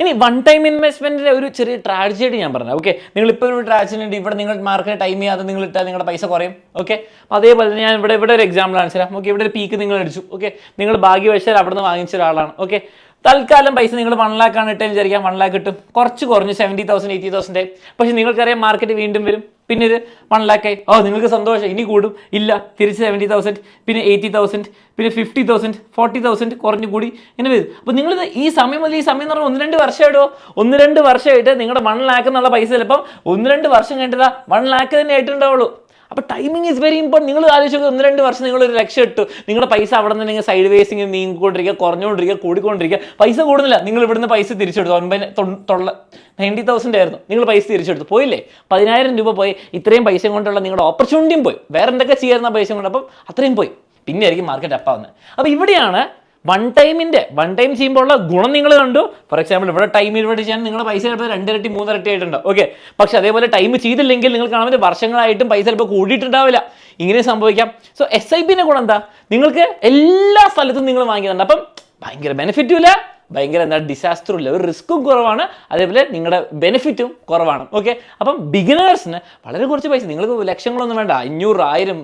ഇനി വൺ ടൈം ഇൻവെസ്റ്റ്മെന്റിന്റെ ഒരു ചെറിയ ട്രാജഡി ഞാൻ പറഞ്ഞു ഓക്കെ നിങ്ങൾ ഇപ്പോൾ ഒരു ട്രാജഡി ഉണ്ട് ഇവിടെ നിങ്ങൾ മാർക്കറ്റ് ടൈം ചെയ്യാതെ നിങ്ങൾ ഇട്ടാൽ നിങ്ങളുടെ പൈസ കുറയും. ഓക്കെ അതേപോലെ ഞാൻ ഇവിടെ ഇവിടെ ഒരു എക്സാമ്പിൾ കാണിച്ചുതരാം. ഓക്കെ ഇവിടെ ഒരു പീക്ക് നിങ്ങൾ അടിച്ചു. ഓക്കെ നിങ്ങൾ ഭാഗ്യവശാൽ അവിടെ നിന്ന് വാങ്ങിച്ച ഒരാളാണ്. ഓക്കെ തൽക്കാലം പൈസ നിങ്ങൾ വൺ ലാക്ക് ആണ് ഇട്ടെന്ന് വിചാരിക്കാം. വൺ ലാക്ക് കിട്ടും. കുറച്ച് കുറഞ്ഞു സെവന്റി തൗസൻഡ് എയ്റ്റി തൗസൻഡ് പക്ഷേ നിങ്ങൾക്കറിയാം മാർക്കറ്റ് വീണ്ടും വരും. പിന്നെ ഇത് വൺ ലാക്കായി ഓ നിങ്ങൾക്ക് സന്തോഷം. ഇനി കൂടും. ഇല്ല തിരിച്ച് സെവന്റി തൗസൻഡ് പിന്നെ എയ്റ്റി തൗസൻഡ് പിന്നെ ഫിഫ്റ്റി തൗസൻഡ് ഫോർട്ടി തൗസൻഡ് കുറഞ്ഞു കൂടി ഇങ്ങനെ വരും. അപ്പോൾ നിങ്ങൾ ഈ സമയം മുതൽ ഈ സമയം എന്ന് പറഞ്ഞാൽ ഒന്ന് രണ്ട് വർഷമായിട്ടോ ഒന്ന് രണ്ട് വർഷമായിട്ട് നിങ്ങളുടെ വൺ ലാക്ക് എന്നുള്ള പൈസ ചിലപ്പം ഒന്ന് രണ്ട് വർഷം കഴിഞ്ഞിട്ടാ വൺ ലാക്ക് തന്നെ ആയിട്ടുണ്ടാവുള്ളൂ. അപ്പോൾ ടൈമിംഗ് ഇസ് വെരി ഇമ്പോർട്ടന്റ് നിങ്ങൾ ആലോചിച്ച് ഒന്ന് രണ്ട് വർഷം നിങ്ങൾ ഒരു ലക്ഷം ഇട്ടു. നിങ്ങളുടെ പൈസ അവിടെ നിന്ന് നിങ്ങൾ സൈഡ് വേസ് ഇങ്ങനെ നീങ്ങിക്കൊണ്ടിരിക്കുക കുറഞ്ഞുകൊണ്ടിരിക്കുക കൂടിക്കൊണ്ടിരിക്കുക. പൈസ കൂടുന്നില്ല. നിങ്ങൾ ഇവിടുന്ന് പൈസ തിരിച്ചെടുത്തു. ഒൻപത് തൊള്ള നയന്റി തൗസൻഡ് ആയിരുന്നു. നിങ്ങൾ പൈസ തിരിച്ചെടുത്തു. പോയില്ലേ? പതിനായിരം രൂപ പോയി. ഇത്രയും പൈസ കൊണ്ടുള്ള നിങ്ങളുടെ ഓപ്പർച്യൂണിറ്റിയും പോയി. വേറെ എന്തൊക്കെ ചെയ്യാറുന്ന പൈസ കൊണ്ട്? അപ്പം അത്രയും പോയി. പിന്നെ ആയിരിക്കും മാർക്കറ്റ് അപ്പാവുന്നത് അപ്പോൾ ഇവിടെയാണ് വൺ ടൈമിന്റെ വൺ ടൈം ചെയ്യുമ്പോഴുള്ള ഗുണം നിങ്ങൾ കണ്ടു. ഫോർ എക്സാമ്പിൾ ഇവിടെ ടൈം ഇവിടെ ചെയ്യാൻ നിങ്ങൾ പൈസ ചിലപ്പോൾ രണ്ടിരട്ടി മൂന്നിരട്ടി ആയിട്ടുണ്ട്. ഓക്കെ പക്ഷെ അതേപോലെ ടൈം ചെയ്തില്ലെങ്കിൽ നിങ്ങൾ കാണുമ്പോൾ വർഷങ്ങളായിട്ടും പൈസ ചിലപ്പോൾ കൂടിയിട്ടുണ്ടാവില്ല. ഇങ്ങനെ സംഭവിക്കാം. സോ എസ് ഐ പിന്നെ ഗുണം എന്താ? നിങ്ങൾക്ക് എല്ലാ സ്ഥലത്തും നിങ്ങൾ വാങ്ങിക്കുന്നുണ്ട് അപ്പം ഭയങ്കര ബെനിഫിറ്റും ഇല്ല. ഭയങ്കര എന്താ ഡിസാസ്റ്ററും ഇല്ല. ഒരു റിസ്ക്കും കുറവാണ്. അതേപോലെ നിങ്ങളുടെ ബെനിഫിറ്റും കുറവാണ്. ഓക്കെ അപ്പം ബിഗിനേഴ്സിന് വളരെ കുറച്ച് പൈസ. നിങ്ങൾക്ക് ലക്ഷങ്ങളൊന്നും വേണ്ട. അഞ്ഞൂറ് ആയിരം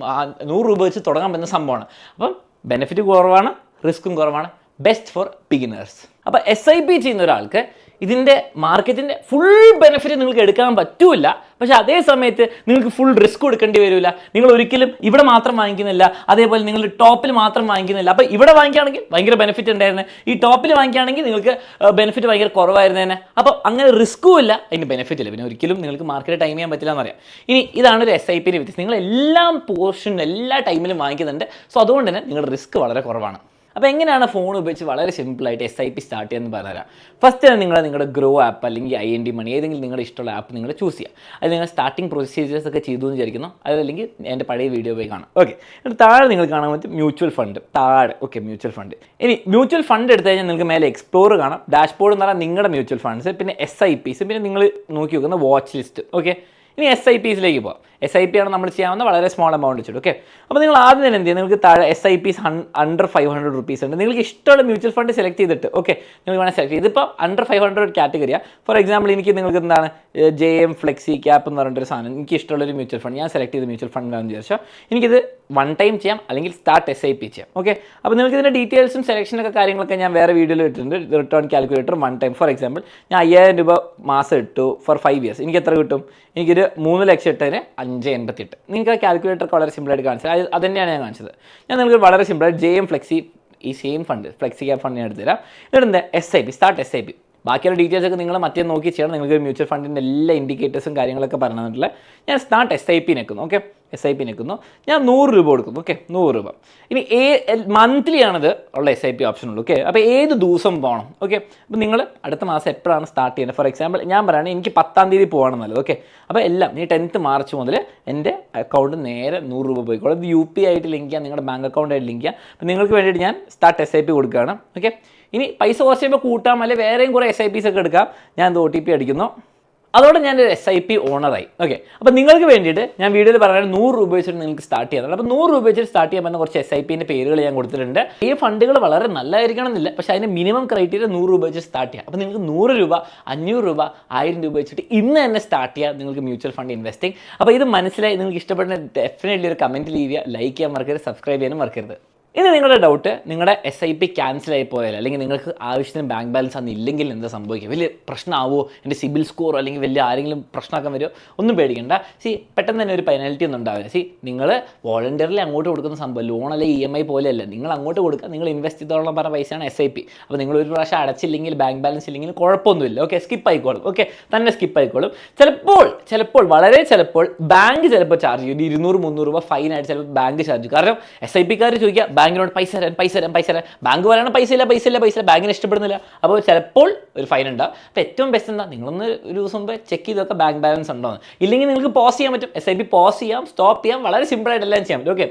നൂറ് രൂപ വെച്ച് തുടങ്ങാൻ പറ്റുന്ന സംഭവമാണ്. അപ്പം ബെനിഫിറ്റ് കുറവാണ്. റിസ്ക്കും കുറവാണ്. ബെസ്റ്റ് ഫോർ ബിഗിനേഴ്സ് അപ്പോൾ എസ് ഐ പി ചെയ്യുന്ന ഒരാൾക്ക് ഇതിന്റെ മാർക്കറ്റിന്റെ ഫുൾ ബെനിഫിറ്റ് നിങ്ങൾക്ക് എടുക്കാൻ പറ്റൂല പക്ഷെ അതേ സമയത്ത് നിങ്ങൾക്ക് ഫുൾ റിസ്ക് കൊടുക്കേണ്ടി വരില്ല നിങ്ങൾ ഒരിക്കലും ഇവിടെ മാത്രം വാങ്ങിക്കുന്നില്ല. അതേപോലെ നിങ്ങൾ ടോപ്പിൽ മാത്രം വാങ്ങിക്കുന്നില്ല. അപ്പോൾ ഇവിടെ വാങ്ങിക്കുകയാണെങ്കിൽ ഭയങ്കര ബെനിഫിറ്റ് ഉണ്ടായിരുന്നു. ഈ ടോപ്പിൽ വാങ്ങിക്കുകയാണെങ്കിൽ നിങ്ങൾക്ക് ബെനിഫിറ്റ് ഭയങ്കര കുറവായിരുന്നേനെ. അപ്പോൾ അങ്ങനെ റിസ്ക്കും ഇല്ല. അതിന് ബെനിഫിറ്റ് ഇല്ല. പിന്നെ ഒരിക്കലും നിങ്ങൾക്ക് മാർക്കറ്റ് ടൈം ചെയ്യാൻ പറ്റില്ല എന്നറിയാം ഇനി ഇതാണ് ഒരു എസ് ഐ വ്യത്യാസം. നിങ്ങൾ എല്ലാ പോർഷനും എല്ലാ ടൈമിലും വാങ്ങിക്കുന്നുണ്ട്. സോ അതുകൊണ്ട് തന്നെ നിങ്ങളുടെ റിസ്ക് വളരെ കുറവാണ്. അപ്പോൾ എങ്ങനെയാണ് ഫോൺ ഉപയോഗിച്ച് വളരെ സിമ്പിളായിട്ട് എസ് ഐ പി സ്റ്റാർട്ട് ചെയ്യുന്നത് പറഞ്ഞുതരാം. ഫസ്റ്റ് തന്നെ നിങ്ങൾ നിങ്ങളുടെ ഗ്രോ ആപ്പ് അല്ലെങ്കിൽ ഐ എൻ ഡി മണി ഏതെങ്കിലും നിങ്ങളുടെ ഇഷ്ടമുള്ള ആപ്പ് നിങ്ങൾ ചൂസ് ചെയ്യുക. അത് നിങ്ങൾ സ്റ്റാർട്ടിംഗ് പ്രൊസീജിയേഴ്സ് ഒക്കെ ചെയ്തു എന്ന് വിചാരിക്കുന്നു. അതല്ലെങ്കിൽ എന്റെ പഴയ വീഡിയോ പോയി കാണാം. ഓക്കെ എന്നിട്ട് താഴെ നിങ്ങൾ കാണാൻ പറ്റും മ്യൂച്വൽ ഫണ്ട് താഴെ. ഓക്കെ മ്യൂച്വൽ ഫണ്ട് ഇനി മ്യൂച്വൽ ഫണ്ട് എടുത്തു കഴിഞ്ഞാൽ നിങ്ങൾക്ക് മേലെ എക്സ്പ്ലോർ കാണാം. ഡാഷ്ബോർഡ് എന്ന് പറഞ്ഞാൽ നിങ്ങളുടെ മ്യൂച്വൽ ഫണ്ട്സ് പിന്നെ എസ് ഐ പിന്നെ നിങ്ങൾ നോക്കി നോക്കുന്ന വാച്ച് ലിസ്റ്റ് ഓക്കെ ഇനി എസ് ഐ പിസിലേക്ക് പോകാം എസ് ഐ പി ആണ് നമ്മൾ ചെയ്യാവുന്ന വളരെ സ്മോൾ എമൗണ്ട് വെച്ചിട്ട് ഓക്കെ അപ്പോൾ നിങ്ങൾ ആദ്യം തന്നെ എന്ത് ചെയ്യുക നിങ്ങൾക്ക് താഴെ S I Ps under five hundred rupees ഉണ്ട്. നിങ്ങൾക്ക് ഇഷ്ടമുള്ള മ്യൂച്വൽ ഫണ്ട് സെലക്ട് ചെയ്തിട്ട് ഓക്കെ നിങ്ങൾ വേണമെങ്കിൽ സെലക്ട് ചെയ്ത് ഇതിപ്പോൾ അണ്ടർ ഫൈവ് ഹൺഡ്രഡ് കാറ്റഗറിയാണ് ഫോർ എക്സാമ്പിൾ എനിക്ക് നിങ്ങൾക്ക് എന്താണ് ജെ എം ഫ്ലെക്സി ക്യാപ്പ് എന്ന് പറഞ്ഞിട്ടൊരു സാധനം. എനിക്ക് ഇഷ്ടമുള്ളൊരു മ്യൂച്വൽ ഫണ്ട് ഞാൻ സെലക്ട് ചെയ്ത മ്യൂച്വൽ ഫണ്ട് ആണെന്ന് വിചാരിച്ചാൽ എനിക്കിത് വൺ ടൈം ചെയ്യാം. അല്ലെങ്കിൽ സ്റ്റാർട്ട് എസ് ഐ പി ചെയ്യാം ഓക്കെ അപ്പോൾ നിങ്ങൾക്ക് ഇതിന്റെ ഡീറ്റെയിൽസും സെലക്ഷനൊക്കെ കാര്യങ്ങളൊക്കെ ഞാൻ വേറെ വീഡിയോയിൽ ഇട്ടിട്ടുണ്ട്. Return calculator one time for example ഞാൻ അയ്യായിരം രൂപ മാസം ഇട്ടു ഫോർ ഫൈവ് ഇയേഴ്സ് എനിക്ക് എത്ര കിട്ടും? എനിക്കൊരു മൂന്ന് ലക്ഷം ഇട്ടതിന് അഞ്ച് എൺപത്തി എട്ട്. നിങ്ങൾക്ക് കാൽക്കുലേറ്റർ വളരെ സിമ്പിളായിട്ട് കാണിച്ചത് അത് തന്നെയാണ് ഞാൻ കാണിച്ചത്. ഞാൻ നിങ്ങൾക്ക് വളരെ സിമ്പിളായിട്ട് ജെ എം ഫ്ലെക്സി ഈ same fund flexi cap fund ഞാൻ എടുത്തുതരാം എന്നിട്ട് S I P start S I P ബാക്കിയുള്ള ഡീറ്റെയിൽസ് ഒക്കെ നിങ്ങൾ മറ്റേ നോക്കി ചെയ്യണം. നിങ്ങൾക്ക് മ്യൂച്വൽ ഫണ്ടിന്റെ എല്ലാ ഇൻഡിക്കേറ്റേഴ്സും കാര്യങ്ങളൊക്കെ പറഞ്ഞു ഞാൻ സ്റ്റാർട്ട് എസ് ഐ പി നിൽക്കുന്നു ഓക്കെ എസ് ഐ പി നിൽക്കുന്നു. ഞാൻ നൂറ് രൂപ കൊടുക്കുന്നു. ഓക്കെ നൂറ് രൂപ. ഇനി ഏ മന്ത്ലി ആണത് ഉള്ള എസ് ഐ പി ഓപ്ഷൻ ഉള്ളൂ. ഓക്കെ അപ്പോൾ ഏത് ദിവസം പോകണം ഓക്കെ അപ്പോൾ നിങ്ങൾ അടുത്ത മാസം എപ്പോഴാണ് സ്റ്റാർട്ട് ചെയ്യുന്നത്? ഫോർ എക്സാമ്പിൾ ഞാൻ പറയുകയാണെങ്കിൽ എനിക്ക് പത്താം തീയതി പോകണം നല്ലത് ഓക്കെ അപ്പോൾ എല്ലാം ഈ ടെൻത്ത് മാർച്ച് മുതൽ എന്റെ അക്കൗണ്ട് നേരെ നൂറ് രൂപ പോയിക്കോളും. യു പി ആയിട്ട് ലിങ്ക് ചെയ്യാം നിങ്ങളുടെ ബാങ്ക് അക്കൗണ്ട് ആയിട്ട് ലിങ്ക് ചെയ്യാം. അപ്പോൾ നിങ്ങൾക്ക് വേണ്ടിയിട്ട് ഞാൻ സ്റ്റാർട്ട് എസ് ഐ പി കൊടുക്കുകയാണ്. ഓക്കെ ഇനി പൈസ കുറച്ച് കഴിയുമ്പോൾ കൂട്ടാം. അല്ലെങ്കിൽ വേറെയും കുറേ എസ് ഐ പീസ് ഒക്കെ എടുക്കാം. ഞാൻ ഇത് ഒ ടി പി അടിക്കുന്നു. അതോടെ ഞാൻ എസ് ഐ പി ഓണറായി ഓക്കെ അപ്പോൾ നിങ്ങൾക്ക് വേണ്ടിയിട്ട് ഞാൻ വീഡിയോയിൽ പറയുന്നത് നൂറ് രൂപ വെച്ചിട്ട് നിങ്ങൾക്ക് സ്റ്റാർട്ട് ചെയ്യാറുണ്ട് അപ്പോൾ നൂറ് രൂപ വെച്ചിട്ട് സ്റ്റാർട്ട് ചെയ്യാൻ പറ്റുന്ന കുറച്ച് എസ് ഐ പിന്റെ പേരുകൾ ഞാൻ കൊടുത്തിട്ടുണ്ട്. ഈ ഫണ്ടുകൾ വളരെ നല്ലതായിരിക്കണം എന്നില്ല. പക്ഷേ അതിന് മിനിമം ക്രൈറ്റീരിയ നൂറ് രൂപ വെച്ച് സ്റ്റാർട്ട് ചെയ്യാം. അപ്പോൾ നിങ്ങൾക്ക് നൂറ് രൂപ അഞ്ഞൂറ് രൂപ ആയിരം രൂപ വെച്ചിട്ട് ഇന്ന് തന്നെ സ്റ്റാർട്ട് ചെയ്യാം നിങ്ങൾക്ക് മ്യൂച്വൽ ഫണ്ട് ഇൻവെസ്റ്റിംഗ് അപ്പോൾ ഇത് മനസ്സിലായി. നിങ്ങൾക്ക് ഇഷ്ടപ്പെടുന്ന ഡെഫിനറ്റ്ലി ഒരു കമന്റ് ലീവ് ചെയ്യുക ലൈക്ക് ചെയ്യാൻ മറക്കരുത്. സബ്സ്ക്രൈബ് ചെയ്യാനും മറക്കരുത്. ഇനി നിങ്ങളുടെ ഡൗട്ട് നിങ്ങളുടെ എസ് ഐ പി ക്യാൻസൽ ആയി പോയാൽ അല്ലെങ്കിൽ നിങ്ങൾക്ക് ആവശ്യത്തിന് ബാങ്ക് ബാലൻസ് അന്ന് ഇല്ലെങ്കിൽ എന്താ സംഭവിക്കുക? വലിയ പ്രശ്നമാവോ എന്റെ സിബിൽ സ്കോർ അല്ലെങ്കിൽ വലിയ ആരെങ്കിലും പ്രശ്നമാക്കാൻ വരുമോ ഒന്നും പേടിക്കണ്ട. സി പെട്ടെന്ന് തന്നെ ഒരു പെനാൽറ്റി ഒന്നും ഉണ്ടാവില്ല. സി നിങ്ങൾ വോളണ്ടിയറിൽ അങ്ങോട്ട് കൊടുക്കുന്ന സംഭവം ലോൺ അല്ലെങ്കിൽ ഇ എം ഐ പോലെയല്ല നിങ്ങൾ അങ്ങോട്ട് കൊടുക്കുക നിങ്ങൾ ഇൻവെസ്റ്റ് ചെയ്തോളം പറഞ്ഞ പൈസയാണ് എസ് ഐ പി അപ്പോൾ നിങ്ങൾ ഒരു പ്രാവശ്യം അടച്ചില്ലെങ്കിൽ ബാങ്ക് ബാലൻസ് ഇല്ലെങ്കിൽ കുഴപ്പമൊന്നുമില്ല. ഓക്കെ സ്കിപ്പ് ആയിക്കോളും. ഓക്കെ തന്നെ സ്കിപ്പ് ആയിക്കോളും. ചിലപ്പോൾ ചിലപ്പോൾ വളരെ ചിലപ്പോൾ ബാങ്ക് ചിലപ്പോൾ ചാർജ് ചെയ്യും. ഇരുന്നൂറ് മുന്നൂറ് രൂപ ഫൈനായിട്ട് ചിലപ്പോൾ ബാങ്ക് ചാർജ് ചെയ്യും. കാരണം എസ് ഐ പിക്കാർ ചോദിക്കുക ബാങ്കിനോട് പൈസ തരാൻ പൈസ തരാൻ പൈസ തരാൻ. ബാങ്ക് പറയണ പൈസ ഇല്ല പൈസ ഇല്ല പൈസ ഇല്ല. ബാങ്കിന് ഇഷ്ടപ്പെടുന്നില്ല. അപ്പോൾ ചിലപ്പോൾ ഒരു ഫൈൻ ഉണ്ടാവും. അപ്പോൾ ഏറ്റവും ബെസ്റ്റ് എന്താ? നിങ്ങളൊന്ന് ഒരു ദിവസം മുമ്പ് ചെക്ക് ചെയ്തൊക്കെ ബാങ്ക് ബാലൻസ് ഉണ്ടോന്ന് ഇല്ലെങ്കിൽ നിങ്ങൾക്ക് പോസ് ചെയ്യാൻ പറ്റും. എസ് ഐ പി പോസ് ചെയ്യാം സ്റ്റോപ്പ് ചെയ്യാം വളരെ സിമ്പിളായിട്ട് എല്ലാം ചെയ്യാം. പറ്റും ഓക്കെ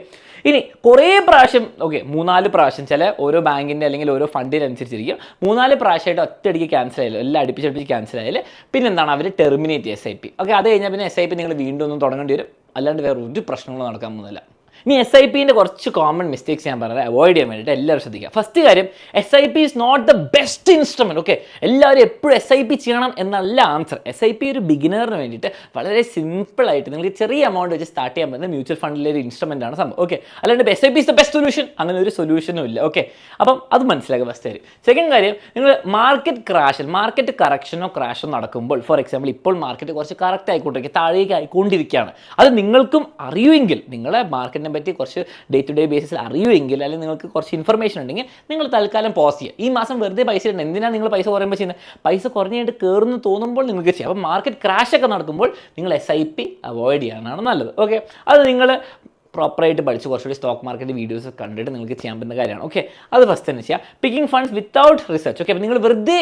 ഇനി കുറേ പ്രാവശ്യം ഓക്കെ മൂന്നാൽ പ്രാവശ്യം ചില ഓരോ ബാങ്കിന്റെ അല്ലെങ്കിൽ ഓരോ ഫണ്ടിനനുസരിച്ചിരിക്കും മൂന്നാൽ പ്രാവശ്യമായിട്ട് ഒറ്റയടിക്ക് ക്യാൻസൽ ആയാലും എല്ലാം അടുപ്പിച്ചടുപ്പിച്ച് ക്യാൻസൽ ആയാലും പിന്നെ എന്താണ് അവർ terminate S I P okay അത് കഴിഞ്ഞാൽ പിന്നെ എസ് ഐ പി നിങ്ങൾ വീണ്ടും ഒന്നും തുടങ്ങേണ്ടി വരും. അല്ലാണ്ട് വേറെ ഒരു പ്രശ്നങ്ങളും നടക്കാൻ പോകുന്നില്ല. ഇനി എസ് ഐ പിന്റെ കുറച്ച് കോമൺ മിസ്റ്റേക്സ് ഞാൻ പറഞ്ഞത് അവോയ്ഡ് ചെയ്യാൻ വേണ്ടിയിട്ട് എല്ലാവരും ശ്രദ്ധിക്കുക. ഫസ്റ്റ് കാര്യം S I P is not the best instrument okay എല്ലാവരും എപ്പോഴും എസ് ഐ പി ചെയ്യണം എന്നല്ല ആൻസർ എസ് ഐ പി ഒരു ബിഗിനറിന് വേണ്ടിയിട്ട് വളരെ സിമ്പിളായിട്ട് നിങ്ങൾക്ക് ചെറിയ എമൗണ്ട് വെച്ച് സ്റ്റാർട്ട് ചെയ്യാൻ പറ്റുന്ന മ്യൂച്വൽ ഫണ്ടിലെ ഒരു ഇൻസ്ട്രുമെന്റ് ആണ് സംഭവം ഓക്കെ അല്ലാണ്ട് S I P is the best solution അങ്ങനെ ഒരു സൊല്യൂഷനും ഇല്ല ഓക്കെ അപ്പം അത് മനസ്സിലാക്കുക ഫസ്റ്റ് കാര്യം. സെക്കൻഡ് കാര്യം നിങ്ങൾ മാർക്കറ്റ് ക്രാഷ് മാർക്കറ്റ് കറക്ഷനോ ക്രാഷോ നടക്കുമ്പോൾ ഫോർ എക്സാമ്പിൾ ഇപ്പോൾ മാർക്കറ്റ് കുറച്ച് കറക്റ്റ് ആയിക്കൊണ്ടിരിക്കുക താഴേക്ക് ആയിക്കൊണ്ടിരിക്കുകയാണ്. അത് നിങ്ങൾക്കും അറിയുമെങ്കിൽ നിങ്ങളെ മാർക്കറ്റിനെ പറ്റി കുറച്ച് ഡേ ടു ഡേ ബേസിൽ അറിയുമെങ്കിൽ അല്ലെങ്കിൽ നിങ്ങൾക്ക് കുറച്ച് ഇൻഫർമേഷൻ ഉണ്ടെങ്കിൽ നിങ്ങൾ തൽക്കാലം പോസ് ചെയ്യുക. ഈ മാസം വെറുതെ പൈസ ഇടണം എന്തിനാണ് നിങ്ങൾ പൈസ കുറയുമ്പോൾ ചെയ്യുന്നത്? പൈസ കുറഞ്ഞിട്ട് കയറുന്നു തോന്നുമ്പോൾ നിങ്ങൾക്ക് ചെയ്യാം. അപ്പോൾ മാർക്കറ്റ് ക്രാഷ് ഒക്കെ നടക്കുമ്പോൾ നിങ്ങൾ എസ് ഐ പി അവോയ്ഡ് ചെയ്യാനാണ് നല്ലത്. ഓക്കെ അത് നിങ്ങൾ പ്രോപ്പറായിട്ട് പഠിച്ച് കുറച്ചുകൂടി സ്റ്റോക്ക് മാർക്കറ്റ് വീഡിയോസ് കണ്ടിട്ട് നിങ്ങൾക്ക് ചെയ്യാൻ പറ്റുന്ന കാര്യമാണ്. ഓക്കെ അത് ഫസ്റ്റ് തന്നെ ചെയ്യാം. Picking funds without research okay അപ്പോൾ നിങ്ങൾ വെറുതെ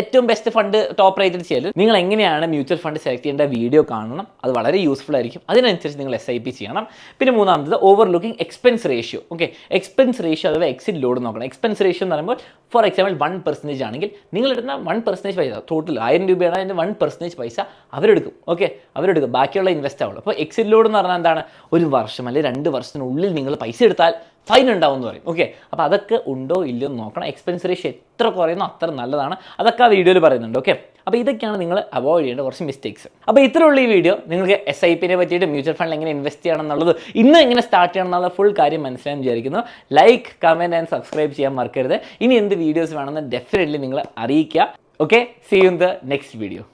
ഏറ്റവും ബെസ്റ്റ് ഫണ്ട് ടോപ്പ് റേറ്റഡ് ചെയ്യാൻ നിങ്ങൾ എങ്ങനെയാണ് മ്യൂച്വൽ ഫണ്ട് സെലക്ട് ചെയ്യേണ്ട വീഡിയോ കാണണം? അത് വളരെ യൂസ്ഫുൾ ആയിരിക്കും. അതിനനുസരിച്ച് നിങ്ങൾ എസ് ഐ പി ചെയ്യണം. പിന്നെ മൂന്നാമത്തത് over looking expense ratio okay expense ratio അഥവാ എക്സിറ്റ് ലോഡ് നോക്കണം. എക്സ്പെൻസ് റേഷ്യോ എന്ന് പറയുമ്പോൾ ഫോർ എക്സാമ്പിൾ വൺ പെർസെന്റേജ് ആണെങ്കിൽ നിങ്ങൾ എടുക്കുന്ന വൺ പെർസെന്റേജ് പൈസ ടോട്ടൽ ആയിരം രൂപയാണ് അതിന്റെ വൺ പെർസെന്റേജ് പൈസ അവരെടുക്കും. ഓക്കെ അവരെടുക്കും. ബാക്കിയുള്ള ഇൻവെസ്റ്റ് ആവുള്ളൂ. അപ്പോൾ എക്സിറ്റ് ലോഡ് എന്ന് പറഞ്ഞാൽ എന്താണ്? ഒരു വർഷം അല്ലെങ്കിൽ രണ്ട് വർഷത്തിനുള്ളിൽ നിങ്ങൾ പൈസ എടുത്താൽ ഫൈൻ ഉണ്ടാവും എന്ന് പറയും. ഓക്കെ അപ്പോൾ അതൊക്കെ ഉണ്ടോ ഇല്ലയോ എന്ന് നോക്കണം. എക്സ്പെൻസ് റേഷ്യോ എത്ര കുറയുന്നോ അത്ര നല്ലതാണ്. അതൊക്കെ ആ വീഡിയോയിൽ പറയുന്നുണ്ട്. ഓക്കെ അപ്പോൾ ഇതൊക്കെയാണ് നിങ്ങൾ അവോയ്ഡ് ചെയ്യേണ്ട കുറച്ച് മിസ്റ്റേക്സ് അപ്പോൾ ഇത്രയുള്ള ഈ വീഡിയോ നിങ്ങൾക്ക് എസ് ഐ പിനെ പറ്റിയിട്ട് മ്യൂച്വൽ ഫണ്ടിൽ എങ്ങനെ ഇൻവെസ്റ്റ് ചെയ്യണം എന്നുള്ളത് ഇന്ന് എങ്ങനെ സ്റ്റാർട്ട് ചെയ്യണം എന്നുള്ള ഫുൾ കാര്യം മനസ്സിലാൻ വിചാരിക്കുന്നു. ലൈക്ക് കമന്റ് ആൻഡ് സബ്സ്ക്രൈബ് ചെയ്യാൻ മറക്കരുത്. ഇനി എന്ത് വീഡിയോസ് വേണമെന്ന് ഡെഫിനറ്റ്ലി നിങ്ങൾ അറിയിക്കുക. Okay see in the next video